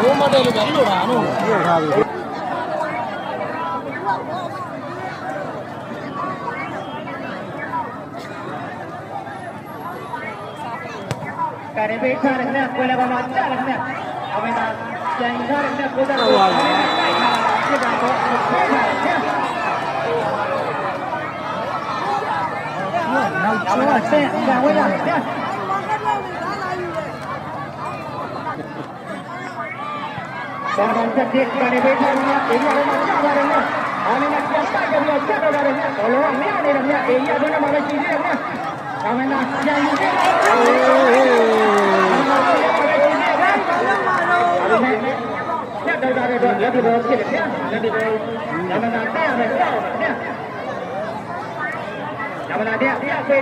ကြာလို့လားနော်ပြုတ်ထားပြီကရဘေးထားတဲ့နဲ့ကိုယ်လည်းပါမကြားတယ် နဲ့အမေသာကျန်ထားတဲ့နဲ့ကိုယ်တော့ဖြစ်တာတော့ဖြစ်တာတဲ့နောက်အမေကျောသာဆင်းကံ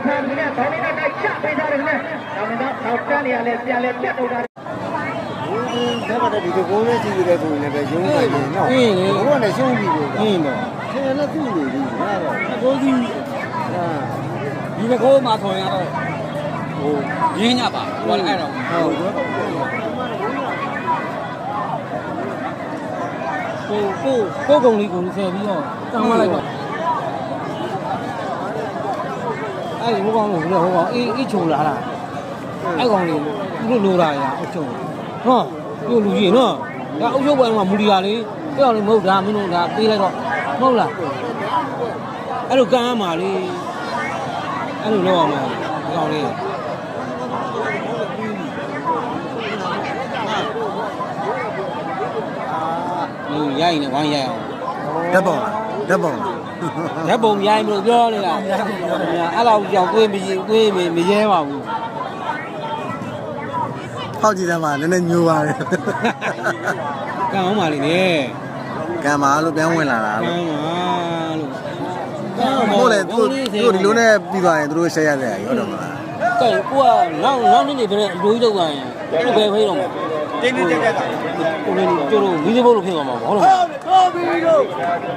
ဝဲတာတဲ့ဘာမှတက်တဲ့ကရဘေး ထားတဲ့နဲ့အေးရမှာကြားပါတယ်နဲ့အမေသာပြန်တိုက်ကြပြီးချက်တော့တယ်နဲ့ဘလုံးမရနေတယ်နဲ့အေးရတော့မှလည်းရှိသေးတယ်နဲ့အမေသာကျန်နေတဲ့လက်တော်တာတော့လက်တော်ဖြစ်တယ်လက်တော်အမေသာတက်ရတယ်ကြောက်တယ်ညမလာတဲ့ပြပေးထားတယ်နဲ့ခေါင်းလေးနဲ့တိုက်ချပေးထားတယ်နဲ့ညမလာတော့တန်းနေရလဲပြန်လဲပြတ်တော့တာဘယ်မှာဒီလိုကိုယ်နဲ့ကြည့်ရတဲ့ပုံနဲ့ပဲရုံးလိုက်နေနော်ဘုရားနဲ့ရှုံးပြီလို့အင်းတော့ဆယ်နဲ့သူ့လူကြီးရတော့အကိုကြီးအာဒီမကိုမှထော်ရတော့ဟိုရင်းညပါဟိုအဲ့တော့ဟုတ်ကိုကိုကိုကုံလေးကိုဆယ်ပြီးတော့တောင်းလိုက်ပါအဲ့ဒီဟိုကောင်လို့ဟိုကောင်အေးအေးချုံလာလားအဲ့ကောင်လေးသူတို့လိုတာရအချုံနော် သူလူကြီးနော်ဒါအုပ်ချုပ်ပွဲမှာမူလီယာလေးအဲ့ကောင်လေးမဟုတ်ဒါမင်းတို့ဒါပေးလိုက်တော့မဟုတ်လားအဲ့လိုကမ်းရမှာလေအဲ့လိုလုပ်အောင်မယ်ဒီကောင်လေး။อืมရိုက်နေဝိုင်းရိုက်အောင်ဓာတ်ပုံလားဓာတ်ပုံလား။ဓာတ်ပုံရိုက်မလို့ပြောနေတာ။အဲ့လောက်ကြောင်တွေးမကြည့်တွေးမမရဲပါဘူး ဖောက်ကြည့်တယ်မှာနည်းနည်းညိုပါတယ်။ကံအောင်ပါလေနဲ့ကံမာလို့ပြန်ဝင်လာတာ။ကံလို့ပါလို့ဟုတ်လေသူတို့ဒီလိုနဲ့ပြီးသွားရင်သူတို့ရှက်ရတဲ့ရောတော့မလားကဲကိုကနောက်နောက်နေ့နေပြတဲ့အလိုကြီးတော့သွားရင်အဲ့လိုပဲဖိတော့မှာ။တင်းတင်းကြပ်ကြပ်ကကိုလည်းကျိုးလို့မီးစဘုတ်လို့ဖြစ်သွားမှာမဟုတ်လား။